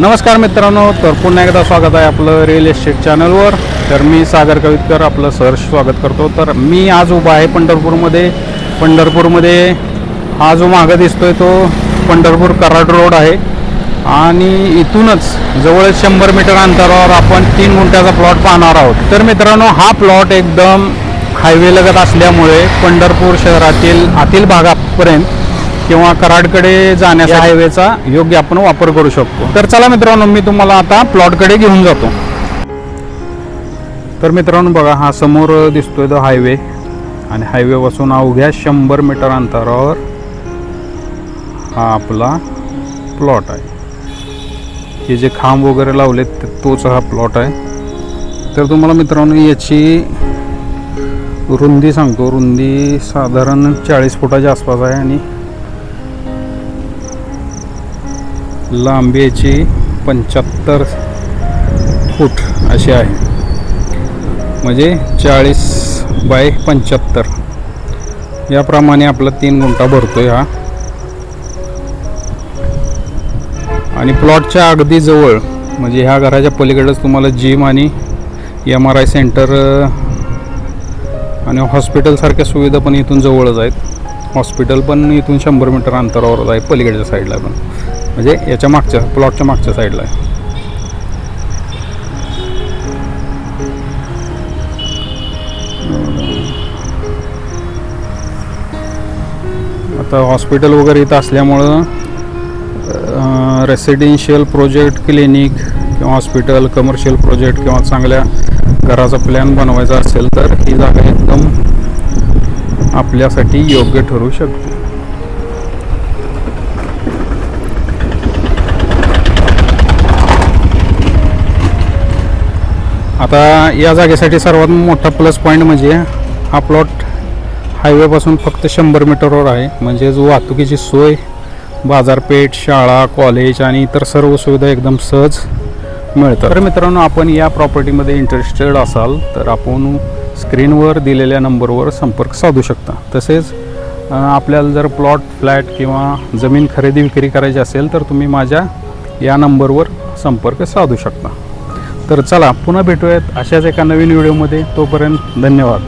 नमस्कार मित्रांनो तर पुन्हा एकदा स्वागत आहे आपलं रिअल इस्टेट चॅनलवर तर मी सागर कवितकर आपलं सहर्ष स्वागत करतो. तर मी आज उभा आहे पंढरपूरमध्ये. पंढरपूरमध्ये हा जो मागं दिसतोय तो पंढरपूर कराड रोड आहे. आणि इथूनच जवळ शंभर मीटर अंतरावर आपण तीन गुंठ्याचा प्लॉट पाहणार आहोत. तर मित्रांनो हा प्लॉट एकदम हायवे लगत असल्यामुळे पंढरपूर शहरातील आतील भागापर्यंत किंवा कराडकडे जाण्याचा हायवेचा योग्य आपण वापर करू शकतो. तर चला मित्रांनो मी तुम्हाला आता प्लॉटकडे घेऊन जातो. तर मित्रांनो बघा हा समोर दिसतोय तो हायवे आणि हायवेपासून अवघ्या शंभर मीटर अंतरावर हा आपला प्लॉट आहे. हे जे खांब वगैरे लावलेत ते- तोच हा प्लॉट आहे. तर तुम्हाला मित्रांनो याची रुंदी सांगतो. रुंदी साधारण चाळीस फुटाच्या आसपास आहे आणि लांबीची पंच्याहत्तर फूट अशी आहे. म्हणजे चाळीस बाय पंच्याहत्तर. याप्रमाणे आपला तीन गुंठा आहे हा. आणि प्लॉटच्या अगदी जवळ म्हणजे ह्या घराच्या पलीकडेच तुम्हाला जिम आणि एम आर आय सेंटर आणि हॉस्पिटलसारख्या सुविधा पण इथून जवळच आहेत. हॉस्पिटल पण इथून शंभर मीटर अंतरावरच आहे पलीकडच्या साईडला पण. म्हणजे याच्या मागच्या प्लॉटच्या मागच्या साईडला आहे. आता हॉस्पिटल वगैरे इथं असल्यामुळं रेसिडेन्शियल प्रोजेक्ट क्लिनिक किंवा हॉस्पिटल कमर्शियल प्रोजेक्ट किंवा चांगल्या घराचा प्लॅन बनवायचा असेल तर ही जागा एकदम आपल्यासाठी योग्य ठरू शकते. आता या जागेसाठी सर्वात मोठा प्लस पॉईंट म्हणजे हा प्लॉट हायवेपासून फक्त शंभर मीटरवर आहे. म्हणजे जो वाहतुकीची सोय बाजारपेठ शाळा कॉलेज आणि इतर सर्व सुविधा एकदम सहज मिळतात. तर मित्रांनो आपण या प्रॉपर्टीमध्ये इंटरेस्टेड असाल तर आपण स्क्रीनवर दिलेल्या नंबरवर संपर्क साधू शकता. तसेच आपल्याला जर प्लॉट फ्लॅट किंवा जमीन खरेदी विक्री करायची असेल तर तुम्ही माझ्या या नंबरवर संपर्क साधू शकता. तर चला पुन्हा भेटूयात अशाच एका नवीन व्हिडिओमध्ये. तोपर्यंत धन्यवाद.